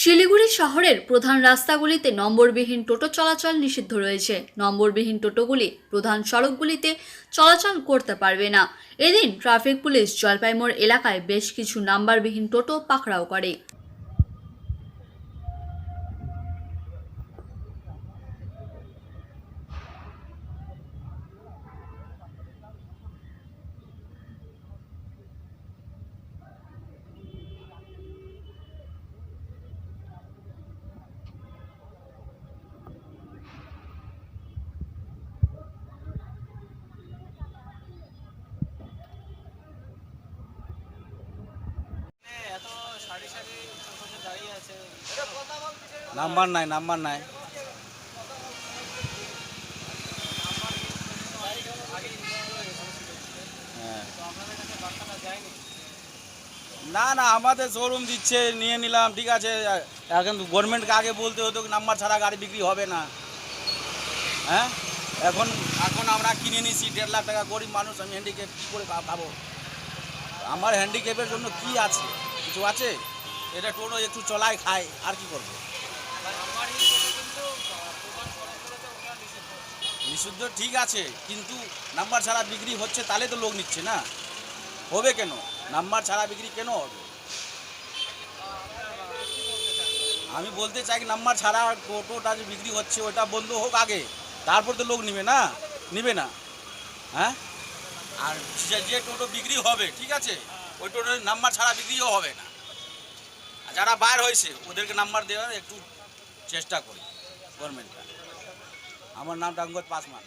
শিলিগুড়ি শহরের প্রধান রাস্তাগুলিতে নম্বরবিহীন টোটো চলাচল নিষিদ্ধ রয়েছে। নম্বরবিহীন টোটোগুলি প্রধান সড়কগুলিতে চলাচল করতে পারবে না। এদিন ট্রাফিক পুলিশ জলপাইমোড় এলাকায় বেশ কিছু নাম্বারবিহীন টোটো পাকড়াও করে। নাম্বার নাই নাম্বার নাই। হ্যাঁ। না না, আমাদের শোরুম দিচ্ছে, নিয়ে নিলাম, ঠিক আছে। এখন গভর্নমেন্টকে আগে বলতে হতো, নাম্বার ছাড়া গাড়ি বিক্রি হবে না। হ্যাঁ? এখন এখন আমরা কিনে নিছি দেড় লাখ টাকা, গরিব মানুষ, আমি হ্যান্ডিক্যাপ কী করে পাবো? আমার হ্যান্ডিক্যাপের জন্য কি আছে? কিছু আছে? এটা টোটো একটু চলাই খায়, আর কি করব? নিষিদ্ধ ঠিক আছে, কিন্তু নাম্বার ছাড়া বিক্রি হচ্ছে, তাহলে তো লোক নিচ্ছে না। হবে কেন? নাম্বার ছাড়া বিক্রি কেন হবে? আমি বলতে চাই নাম্বার ছাড়া টোটোটা যে বিক্রি হচ্ছে, ওটা বন্ধ হোক আগে, তারপর তো লোক নিবে না নিবে না। হ্যাঁ? আর যে টোটো বিক্রি হবে, ঠিক আছে, ওই টোটোর নাম্বার ছাড়া বিক্রিও হবে না। যারা বাইর হয়েছে ওদেরকে নাম্বার দেওয়ার একটু চেষ্টা করি গভর্নমেন্টটা আমার নাম টাঙ্গত পাসমান।